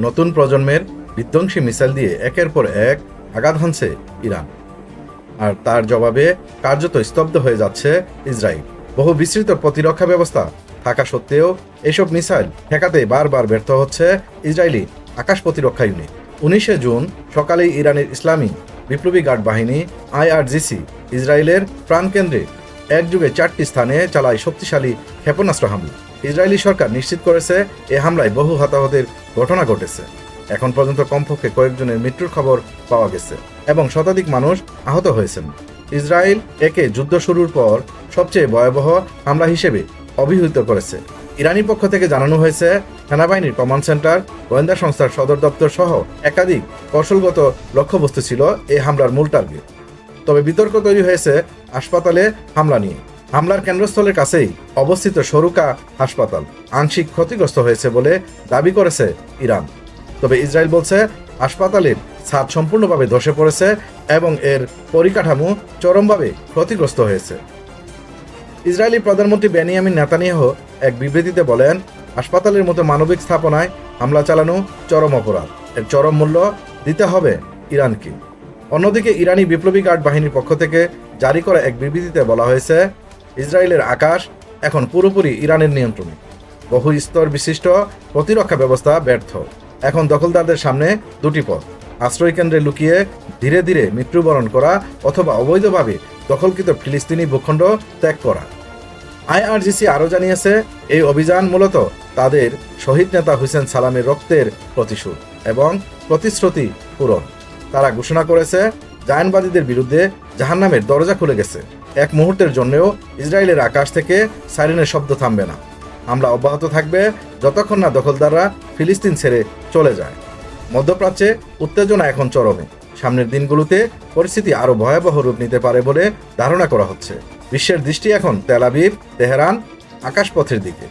নতুন প্রজন্মের বিধ্বংসী মিসাইল দিয়ে একের পর এক আঘাত হানছে ইরান। আর তার জবাবে কার্যত স্তব্ধ হয়ে যাচ্ছে ইসরায়েল। বহু বিস্তৃত প্রতিরক্ষা ব্যবস্থা থাকা সত্ত্বেও এসব মিসাইল ঠেকাতে বারবার ব্যর্থ হচ্ছে ইসরায়েলি আকাশ প্রতিরক্ষা ইউনিট। উনিশে জুন সকালেই ইরানের ইসলামী বিপ্লবী গার্ড বাহিনী আইআরজিসি ইসরায়েলের প্রাণকেন্দ্রে একযুগে চারটি স্থানে চালায় শক্তিশালী ক্ষেপণাস্ত্র হামলা। ইসরায়েলি সরকার নিশ্চিত করেছে এ হামলায় বহু হতাহতের ঘটনা ঘটেছে। এখন পর্যন্ত কমপক্ষে কয়েকজনের মৃত্যুর খবর পাওয়া গেছে এবং শতাধিক মানুষ আহত হয়েছেন। ইসরায়েল একে যুদ্ধ শুরুর পর সবচেয়ে ভয়াবহ হামলা হিসেবে অভিহিত করেছে। ইরানি পক্ষ থেকে জানানো হয়েছে, সেনাবাহিনীর কমান্ড সেন্টার, গোয়েন্দা সংস্থার সদর দপ্তর সহ একাধিক কৌশলগত লক্ষ্যবস্তু ছিল এই হামলার মূল টার্গেট। তবে বিতর্ক তৈরি হয়েছে হাসপাতালে হামলা নিয়ে। হামলার কেন্দ্রস্থলের কাছেই অবস্থিত সরুকা হাসপাতাল আংশিক ক্ষতিগ্রস্ত হয়েছে বলে দাবি করেছে ইরান। তবে ইসরায়েল বলছে, হাসপাতালের ছাদ সম্পূর্ণভাবে ধসে পড়েছে এবং এর পরিকাঠামো চরমভাবে ক্ষতিগ্রস্ত হয়েছে। ইসরায়েলি প্রধানমন্ত্রী বেনিয়ামিন নেতানিয়াহ এক বিবৃতিতে বলেন, হাসপাতালের মতো মানবিক স্থাপনায় হামলা চালানো চরম অপরাধ। এর চরম মূল্য দিতে হবে ইরানকে। অন্যদিকে ইরানি বিপ্লবী গার্ড বাহিনীর পক্ষ থেকে জারি করা এক বিবৃতিতে বলা হয়েছে, ইসরায়েলের আকাশ এখন পুরোপুরি ইরানের নিয়ন্ত্রণে। বহু স্তর বিশিষ্ট প্রতিরক্ষা ব্যবস্থা ব্যর্থ। এখন দখলদারদের সামনে দুটি পথ আশ্রয় কেন্দ্রে লুকিয়ে ধীরে ধীরে মৃত্যুবরণ করা অথবা অবৈধভাবে দখলকৃত ফিলিস্তিনি ভূখণ্ড ত্যাগ করা। আইআরজিসি আরও জানিয়েছে, এই অভিযান মূলত তাদের শহীদ নেতা হুসেন সালামের রক্তের প্রতিশোধ এবং প্রতিশ্রুতি পূরণ। তারা ঘোষণা করেছে, জায়নবাদীদের বিরুদ্ধে জাহান্নামের দরজা খুলে গেছে। এক মুহূর্তের জন্যও ইসরায়েলের আকাশ থেকে সাইরেনের শব্দ থামবে না। হামলা অব্যাহত থাকবে যতক্ষণ না দখলদাররা ফিলিস্তিন ছেড়ে চলে যায়। মধ্যপ্রাচ্যে উত্তেজনা এখন চরমে। সামনের দিনগুলোতে পরিস্থিতি আরও ভয়াবহ রূপ নিতে পারে বলে ধারণা করা হচ্ছে। বিশ্বের দৃষ্টি এখন তেলাবিব তেহরান, আকাশপথের দিকে।